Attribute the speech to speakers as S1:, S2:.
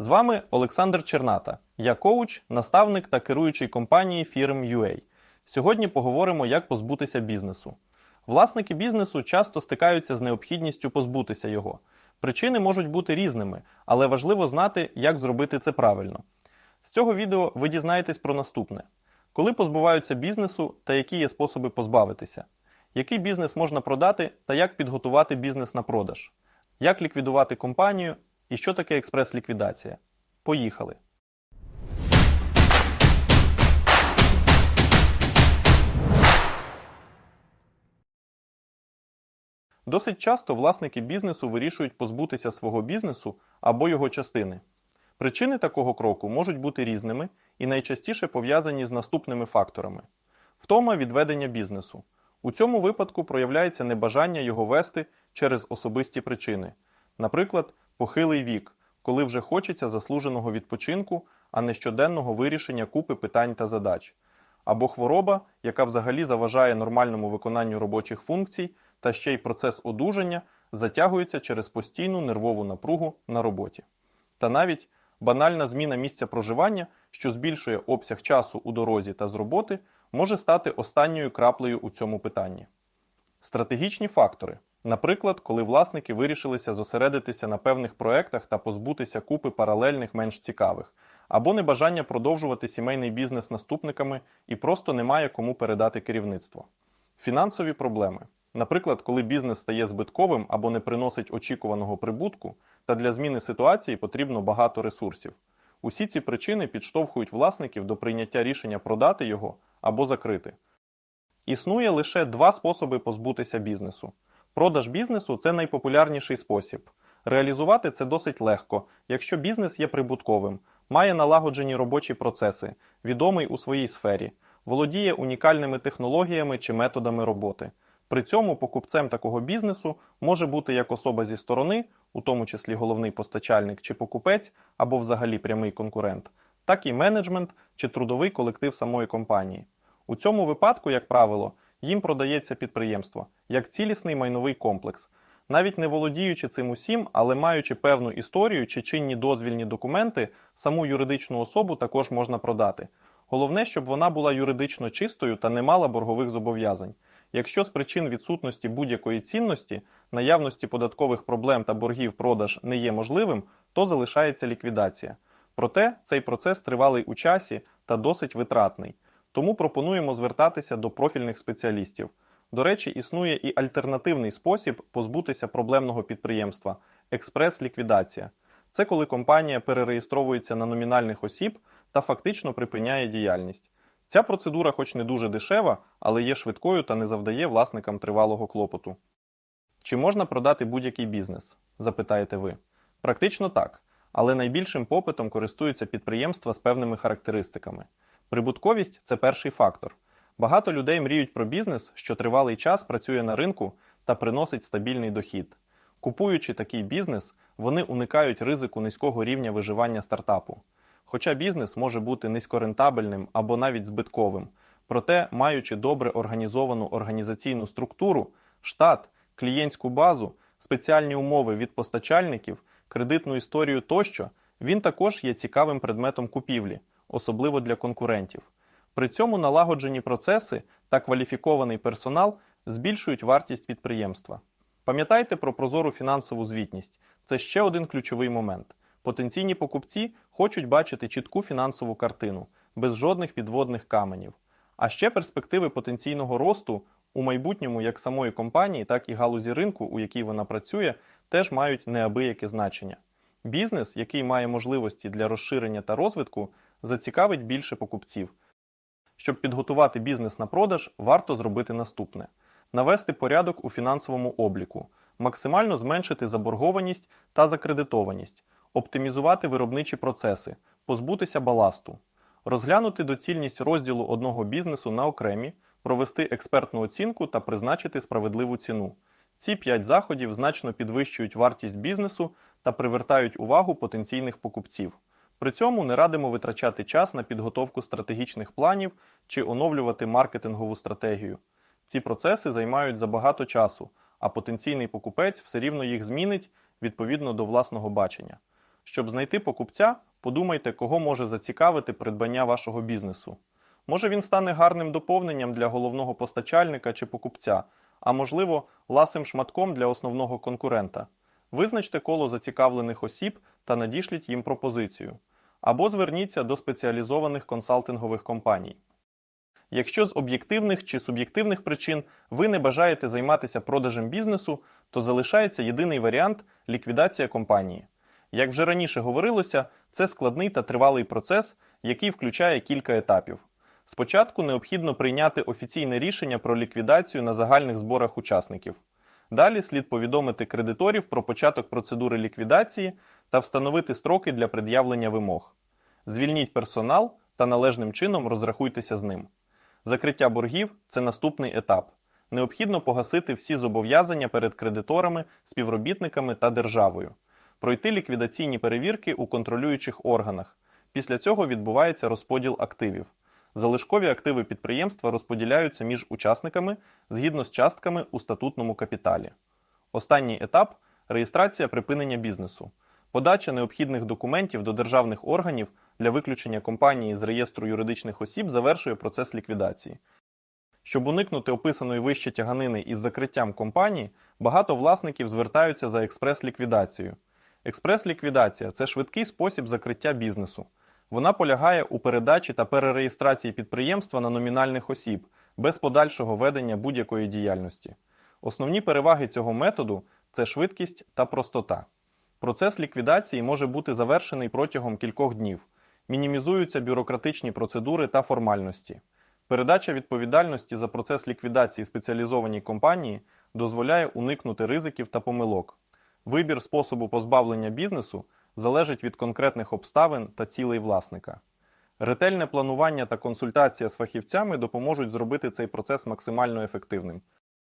S1: З вами Олександр Черната. Я коуч, наставник та керуючий компанії UA. Сьогодні поговоримо, як позбутися бізнесу. Власники бізнесу часто стикаються з необхідністю позбутися його. Причини можуть бути різними, але важливо знати, як зробити це правильно. З цього відео ви дізнаєтесь про наступне: коли позбуваються бізнесу та які є способи позбавитися, який бізнес можна продати та як підготувати бізнес на продаж, як ліквідувати компанію і що таке експрес-ліквідація. Поїхали! Досить часто власники бізнесу вирішують позбутися свого бізнесу або його частини. Причини такого кроку можуть бути різними і найчастіше пов'язані з наступними факторами: втома від ведення бізнесу. У цьому випадку проявляється небажання його вести через особисті причини, наприклад, похилий вік, коли вже хочеться заслуженого відпочинку, а не щоденного вирішення купи питань та задач, або хвороба, яка взагалі заважає нормальному виконанню робочих функцій, та ще й процес одужання затягується через постійну нервову напругу на роботі. Та навіть банальна зміна місця проживання, що збільшує обсяг часу у дорозі та з роботи, може стати останньою краплею у цьому питанні. Стратегічні фактори. Наприклад, коли власники вирішилися зосередитися на певних проектах та позбутися купи паралельних менш цікавих, або небажання продовжувати сімейний бізнес наступниками і просто немає кому передати керівництво. Фінансові проблеми. Наприклад, коли бізнес стає збитковим або не приносить очікуваного прибутку, та для зміни ситуації потрібно багато ресурсів. Усі ці причини підштовхують власників до прийняття рішення продати його або закрити. Існує лише два способи позбутися бізнесу. Продаж бізнесу це найпопулярніший спосіб. Реалізувати це досить легко, якщо бізнес є прибутковим, має налагоджені робочі процеси, відомий у своїй сфері, володіє унікальними технологіями чи методами роботи. При цьому покупцем такого бізнесу може бути як особа зі сторони, у тому числі головний постачальник чи покупець, або взагалі прямий конкурент, так і менеджмент чи трудовий колектив самої компанії. У цьому випадку, як правило, їм продається підприємство як цілісний майновий комплекс. Навіть не володіючи цим усім, але маючи певну історію чи чинні дозвільні документи, саму юридичну особу також можна продати. Головне, щоб вона була юридично чистою та не мала боргових зобов'язань. Якщо з причин відсутності будь-якої цінності, наявності податкових проблем та боргів продаж не є можливим, то залишається ліквідація. Проте цей процес тривалий у часі та досить витратний. Тому пропонуємо звертатися до профільних спеціалістів. До речі, існує і альтернативний спосіб позбутися проблемного підприємства експрес-ліквідація. Це коли компанія перереєстровується на номінальних осіб та фактично припиняє діяльність. Ця процедура, хоч не дуже дешева, але є швидкою та не завдає власникам тривалого клопоту. Чи можна продати будь-який бізнес? запитаєте ви. Практично так, але найбільшим попитом користуються підприємства з певними характеристиками. Прибутковість це перший фактор. Багато людей мріють про бізнес, що тривалий час працює на ринку та приносить стабільний дохід. Купуючи такий бізнес, вони уникають ризику низького рівня виживання стартапу. Хоча бізнес може бути низькорентабельним або навіть збитковим, проте, маючи добре організовану організаційну структуру, штат, клієнтську базу, спеціальні умови від постачальників, кредитну історію тощо, він також є цікавим предметом купівлі, особливо для конкурентів. При цьому налагоджені процеси та кваліфікований персонал збільшують вартість підприємства. Пам'ятайте про прозору фінансову звітність це ще один ключовий момент. Потенційні покупці хочуть бачити чітку фінансову картину, без жодних підводних каменів. А ще перспективи потенційного росту у майбутньому як самої компанії, так і галузі ринку, у якій вона працює, теж мають неабияке значення. Бізнес, який має можливості для розширення та розвитку, зацікавить більше покупців. Щоб підготувати бізнес на продаж, варто зробити наступне: навести порядок у фінансовому обліку, максимально зменшити заборгованість та закредитованість, оптимізувати виробничі процеси, позбутися баласту, розглянути доцільність розділу одного бізнесу на окремі, провести експертну оцінку та призначити справедливу ціну. Ці п'ять заходів значно підвищують вартість бізнесу та привертають увагу потенційних покупців. При цьому не радимо витрачати час на підготовку стратегічних планів чи оновлювати маркетингову стратегію. Ці процеси займають забагато часу, а потенційний покупець все рівно їх змінить відповідно до власного бачення. Щоб знайти покупця, подумайте, кого може зацікавити придбання вашого бізнесу. Може він стане гарним доповненням для головного постачальника чи покупця, а можливо, ласим шматком для основного конкурента. Визначте коло зацікавлених осіб та надішліть їм пропозицію. Або зверніться до спеціалізованих консалтингових компаній. Якщо з об'єктивних чи суб'єктивних причин ви не бажаєте займатися продажем бізнесу, то залишається єдиний варіант ліквідація компанії. Як вже раніше говорилося, це складний та тривалий процес, який включає кілька етапів. Спочатку необхідно прийняти офіційне рішення про ліквідацію на загальних зборах учасників. Далі слід повідомити кредиторів про початок процедури ліквідації та встановити строки для пред'явлення вимог. Звільніть персонал та належним чином розрахуйтеся з ним. Закриття боргів це наступний етап. Необхідно погасити всі зобов'язання перед кредиторами, співробітниками та державою, пройти ліквідаційні перевірки у контролюючих органах. Після цього відбувається розподіл активів. Залишкові активи підприємства розподіляються між учасниками згідно з частками у статутному капіталі. Останній етап реєстрація припинення бізнесу. Подача необхідних документів до державних органів для виключення компанії з реєстру юридичних осіб завершує процес ліквідації. Щоб уникнути описаної вище тяганини із закриттям компанії, багато власників звертаються за експрес-ліквідацією. Експрес-ліквідація це швидкий спосіб закриття бізнесу. Вона полягає у передачі та перереєстрації підприємства на номінальних осіб без подальшого ведення будь-якої діяльності. Основні переваги цього методу це швидкість та простота. Процес ліквідації може бути завершений протягом кількох днів. Мінімізуються бюрократичні процедури та формальності. Передача відповідальності за процес ліквідації спеціалізованій компанії дозволяє уникнути ризиків та помилок. Вибір способу позбавлення бізнесу залежить від конкретних обставин та цілей власника. Ретельне планування та консультація з фахівцями допоможуть зробити цей процес максимально ефективним.